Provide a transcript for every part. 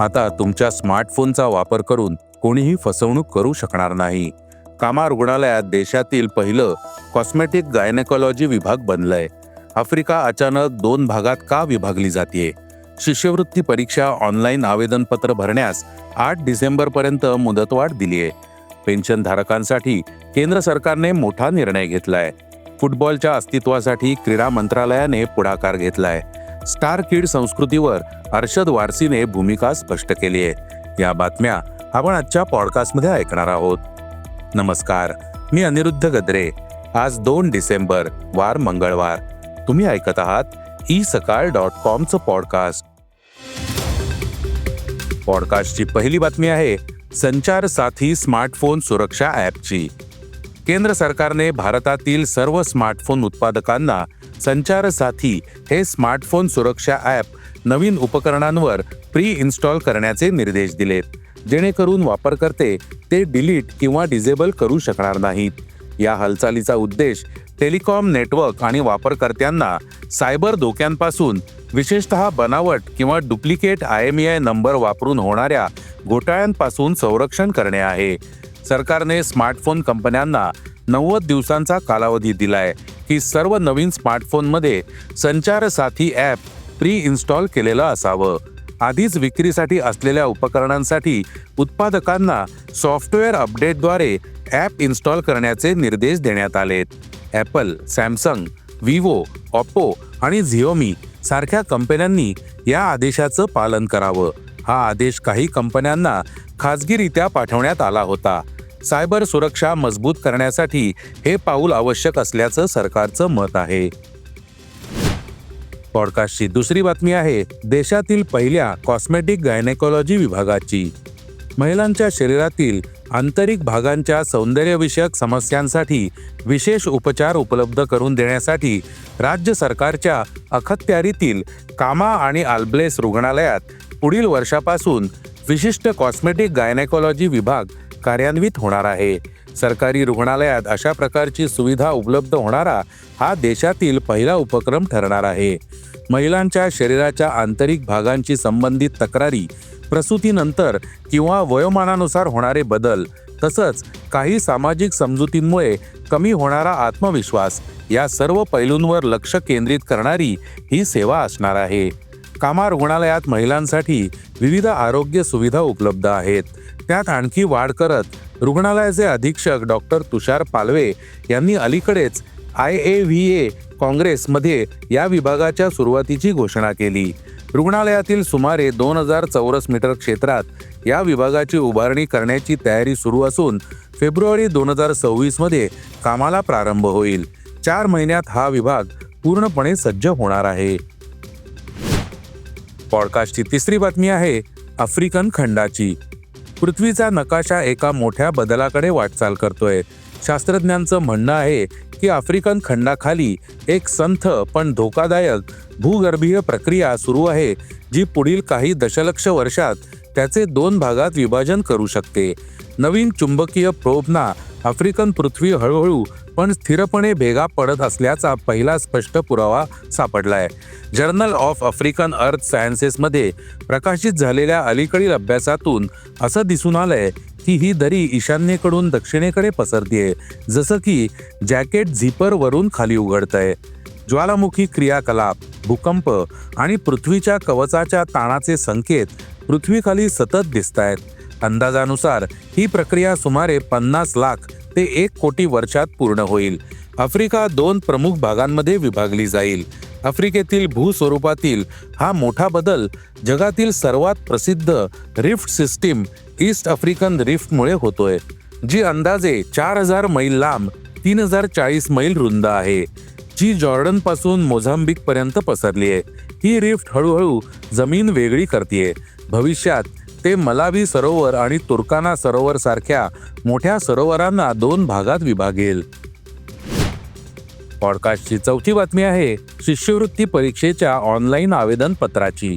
आता तुमच्या स्मार्टफोनचा वापर करून कोणीही फसवणूक करू शकणार नाही. कामा रुग्णालयात देशातील पहिलं कॉस्मेटिक गायनेकॉलॉजी विभाग बनलंय. आफ्रिका अचानक दोन भागात का विभागली जाते शिष्यवृत्ती परीक्षा ऑनलाईन आवेदनपत्र भरण्यास आठ डिसेंबरपर्यंत मुदतवाढ दिली आहे पेन्शनधारकांसाठी केंद्र सरकारने मोठा निर्णय घेतलाय. फुटबॉलच्या अस्तित्वासाठी क्रीडा मंत्रालयाने पुढाकार घेतलाय. स्टार किड संस्कृतीवर अर्षद वारसीने भूमिका स्पष्ट केली आहे. या बातम्या आपण आजच्या पॉडकास्टमध्ये ऐकणार आहोत. नमस्कार मी अनिरुद्ध गद्रे. आज दोन डिसेंबर वार मंगळवार. तुम्ही ऐकत आहात ई सकाळ डॉट कॉमचं पॉडकास्ट. पॉडकास्टची पहिली बातमी आहे संचार साथी स्मार्टफोन सुरक्षा ॲपची. केंद्र सरकारने भारतातील सर्व स्मार्टफोन उत्पादकांना संचार साथी हे स्मार्टफोन सुरक्षा ॲप नवीन उपकरणांवर प्री इन्स्टॉल करण्याचे निर्देश दिलेत. जेणेकरून वापरकर्ते ते डिलीट किंवा डिजेबल करू शकणार नाहीत. या हालचालीचा उद्देश टेलिकॉम नेटवर्क आणि वापरकर्त्यांना सायबर धोक्यांपासून विशेषतः बनावट किंवा duplicate I M I number वापरून होणाऱ्या घोटाळ्यांपासून संरक्षण करणे आहे. सरकारने स्मार्टफोन कंपन्यांना नव्वद दिवसांचा कालावधी दिलाय. की सर्व नवीन स्मार्टफोनमध्ये संचार साथी ॲप प्री इन्स्टॉल केलेलं असावं. आधीच विक्रीसाठी असलेल्या उपकरणांसाठी उत्पादकांना सॉफ्टवेअर अपडेटद्वारे ॲप इन्स्टॉल करण्याचे निर्देश देण्यात आलेत. ॲपल सॅमसंग विवो ऑप्पो आणि झिओमी सारख्या कंपन्यांनी या आदेशाचं पालन करावं. हा आदेश काही कंपन्यांना खाजगीरित्या पाठवण्यात आला होता. सायबर सुरक्षा मजबूत करण्यासाठी हे पाऊल आवश्यक असल्याचं सरकारचं मत आहे. पॉडकास्टची दुसरी बातमी आहे देशातील पहिल्या कॉस्मेटिक गायनेकॉलॉजी विभागाची. महिलांच्या शरीरातील आंतरिक भागांच्या सौंदर्यविषयक समस्यांसाठी विशेष उपचार उपलब्ध करून देण्यासाठी राज्य सरकारच्या अखत्यारीतील कामा आणि आल्ब्लेस रुग्णालयात पुढील वर्षापासून विशिष्ट कॉस्मेटिक गायनेकॉलॉजी विभाग कार्यान्वित होणार आहे. सरकारी रुग्णालयात अशा प्रकारची सुविधा उपलब्ध होणारा हा देशातील पहिला उपक्रम ठरणार आहे. महिलांच्या शरीराच्या आंतरिक भागांची संबंधित तक्रारी प्रसूतीनंतर किंवा वयोमानानुसार होणारे बदल तसंच काही सामाजिक समजुतींमुळे कमी होणारा आत्मविश्वास या सर्व पैलूंवर लक्ष केंद्रित करणारी ही सेवा असणार आहे. कामा रुग्णालयात महिलांसाठी विविध आरोग्य सुविधा उपलब्ध आहेत. त्यात आणखी वाढ करत रुग्णालयाचे अधीक्षक डॉक्टर तुषार पालवे यांनी अलीकडेच आय ए व्ही ए काँग्रेसमध्ये या विभागाच्या सुरुवातीची घोषणा केली. रुग्णालयातील सुमारे दोन हजार चौरस मीटर क्षेत्रात या विभागाची उभारणी करण्याची तयारी सुरू असून फेब्रुवारी दोन हजार सव्वीसमध्ये कामाला प्रारंभ होईल. चार महिन्यात हा विभाग पूर्णपणे सज्ज होणार आहे. पॉडकास्टची तिसरी बातमी आहे आफ्रिकन खंडाची. पृथ्वीचा नकाशा एका मोठ्या बदलाकडे वाटचाल करतोय. शास्त्रज्ञांचं म्हणणं आहे की आफ्रिकन खंडाखाली एक संथ पण धोकादायक भूगर्भीय प्रक्रिया सुरू आहे जी पुढील काही दशलक्ष वर्षात त्याचे दोन भागात विभाजन करू शकते. नवीन चुंबकीय प्रोबना आफ्रिकन पृथ्वी हळूहळू पण स्थिरपणे भेगा पडत असल्याचा पहिला स्पष्ट पुरावा सापडलाय. जर्नल ऑफ आफ्रिकन अर्थ सायन्सेसमध्ये प्रकाशित झालेल्या अलीकडील अभ्यासातून असं दिसून आलंय की ही दरी ईशान्येकडून दक्षिणेकडे पसरतीये जसं की जॅकेट झिपर वरून खाली उघडतंय. ज्वालामुखी क्रियाकलाप भूकंप आणि पृथ्वीच्या कवचाच्या ताणाचे संकेत पृथ्वीखाली सतत दिसत आहेत अंदाजानुसार ही प्रक्रिया सुमारे पन्नास लाख ते एक कोटी वर्षात पूर्ण होईल. आफ्रिका दोन प्रमुख भागांमध्ये विभागली जाईल. आफ्रिकेतील भूस्वरूपातील हा मोठा बदल जगातील सर्वात प्रसिद्ध रिफ्ट सिस्टीम ईस्ट आफ्रिकन रिफ्टमुळे होतोय जी अंदाजे चार हजार मैल लांब तीन हजार चाळीस मैल रुंद आहे. जी जॉर्डनपासून मोझांबिक पर्यंत पसरली आहे ही रिफ्ट हळूहळू जमीन वेगळी करते भविष्यात ते मलावी सरोवर आणि तुर्काना सरोवर सारख्या मोठ्या सरोवरांना दोन भागात विभागेल. पॉडकास्टची चौथी बातमी आहे शिष्यवृत्ती परीक्षेच्या ऑनलाईन आवेदन पत्राची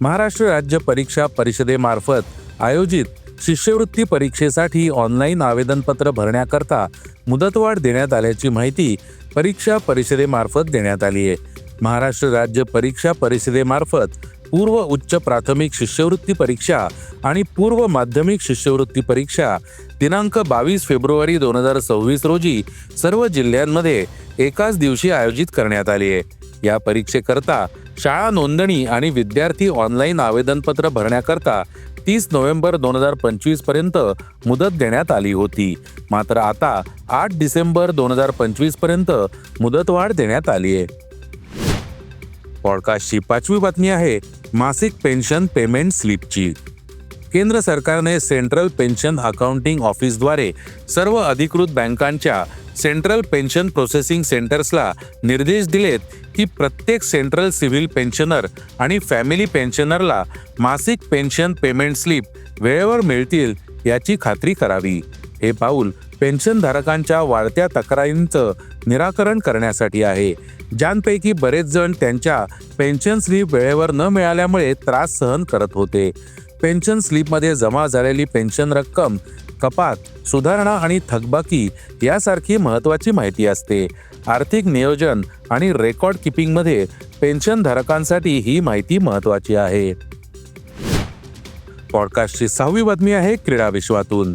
महाराष्ट्र राज्य परीक्षा परिषदेमार्फत आयोजित शिष्यवृत्ती परीक्षेसाठी ऑनलाईन आवेदनपत्र भरण्याकरता मुदतवाढ देण्यात आल्याची माहिती परीक्षा परिषदेमार्फत देण्यात आली आहे महाराष्ट्र राज्य परीक्षा परिषदेमार्फत पूर्व उच्च प्राथमिक शिष्यवृत्ती परीक्षा आणि पूर्व माध्यमिक शिष्यवृत्ती परीक्षा दिनांक बावीस फेब्रुवारी दोन हजार सव्वीस रोजी सर्व जिल्ह्यांमध्ये एकाच दिवशी आयोजित करण्यात आली आहे. या परीक्षेकरता शाळा नोंदणी आणि विद्यार्थी ऑनलाईन आवेदनपत्र भरण्याकरता तीस नोव्हेंबर दोन हजार पंचवीसपर्यंत मुदत देण्यात आली होती. मात्र आता आठ डिसेंबर दोन हजार पंचवीसपर्यंत मुदतवाढ देण्यात आली आहे. पॉडकास्टची पाचवी बातमी आहे मासिक पेन्शन पेमेंट स्लिपची. केंद्र सरकारने सेंट्रल पेन्शन अकाउंटिंग ऑफिसद्वारे सर्व अधिकृत बँकांच्या सेंट्रल पेन्शन प्रोसेसिंग सेंटर्सला निर्देश दिलेत की प्रत्येक सेंट्रल सिव्हिल पेन्शनर आणि फॅमिली पेन्शनरला मासिक पेन्शन पेमेंट स्लिप वेळेवर मिळतील याची खात्री करावी. हे पाऊल पेन्शनधारकांच्या वाढत्या तक्रारींचं निराकरण करण्यासाठी आहे. ज्यांपैकी बरेच जण त्यांच्या पेन्शन स्लीप वेळेवर न मिळाल्यामुळे त्रास सहन करत होते. पेन्शन स्लिपमध्ये जमा झालेली पेन्शन रक्कम कपात सुधारणा आणि थकबाकी यासारखी महत्त्वाची माहिती असते. आर्थिक नियोजन आणि रेकॉर्ड किपिंगमध्ये पेन्शनधारकांसाठी ही माहिती महत्त्वाची आहे. पॉडकास्टची सहावी बातमी आहे क्रीडा विश्वातून.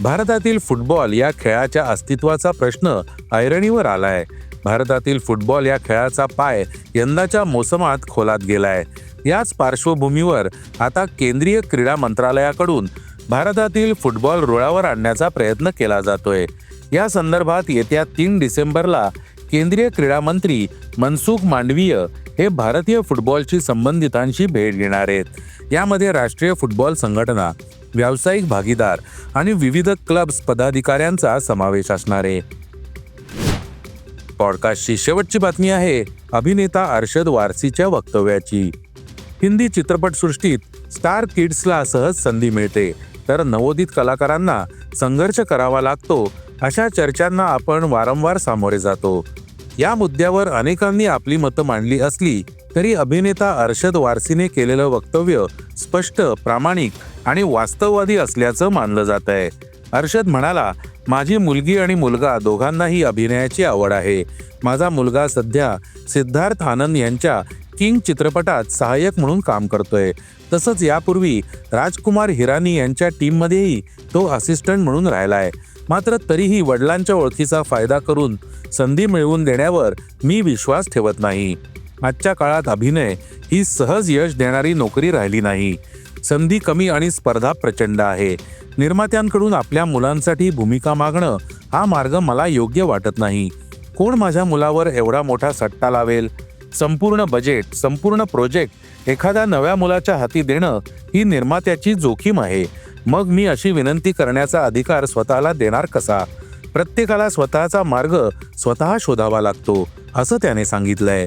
भारतातील फुटबॉल या खेळाच्या अस्तित्वाचा प्रश्न ऐरणीवर आलाय. भारतातील फुटबॉल या खेळाचा पाय यंदाच्या मोसमात खोलात गेलाय. याच पार्श्वभूमीवर आता केंद्रीय क्रीडा मंत्रालयाकडून भारतातील फुटबॉल रुळावर आणण्याचा प्रयत्न केला जातोय. या संदर्भात येत्या तीन डिसेंबरला केंद्रीय क्रीडा मंत्री मनसुख मांडवीय हे भारतीय फुटबॉलशी संबंधितांशी भेट घेणार आहेत. यामध्ये राष्ट्रीय फुटबॉल संघटना व्यावसायिक भागीदार आणि विविध क्लब्स पदाधिकाऱ्यांचा समावेश असणार आहे. पॉडकास्टची शेवटची बातमी आहे अभिनेता अर्षद वारसीच्या वक्तव्याची. हिंदी चित्रपटसृष्टीत स्टार किड्सला सहज संधी मिळते तर नवोदित कलाकारांना संघर्ष करावा लागतो अशा चर्चांना आपण वारंवार सामोरे जातो. या मुद्द्यावर अनेकांनी आपली मतं मांडली असली तरी अभिनेता अर्षद वारसीने केलेलं वक्तव्य स्पष्ट प्रामाणिक आणि वास्तववादी असल्याचं मानलं जात आहे. अर्षद म्हणाला माझी मुलगी आणि मुलगा दोघांनाही अभिनयाची आवड आहे. माझा मुलगा सध्या सिद्धार्थ आनंद यांच्या किंग चित्रपटात सहाय्यक म्हणून काम करतोय. तसंच यापूर्वी राजकुमार हिरानी यांच्या टीममध्येही तो असिस्टंट म्हणून राहिलाय. मात्र तरीही वडिलांच्या ओळखीचा फायदा करून संधी मिळवून देण्यावर मी विश्वास ठेवत नाही. आजच्या काळात अभिनय ही सहज यश देणारी नोकरी राहिली नाही. संधी कमी आणि स्पर्धा प्रचंड आहे. निर्मात्यांकडून आपल्या मुलांसाठी भूमिका मागणं हा मार्ग मला योग्य वाटत नाही. कोण माझ्या मुलावर एवढा मोठा सट्टा लावेल? संपूर्ण बजेट संपूर्ण प्रोजेक्ट एखाद्या नव्या मुलाच्या हाती देणं ही निर्मात्याची जोखीम आहे. मग मी अशी विनंती करण्याचा अधिकार स्वतःला देणार कसा? प्रत्येकाला स्वतःचा मार्ग स्वतः शोधावा लागतो असं त्याने सांगितलंय.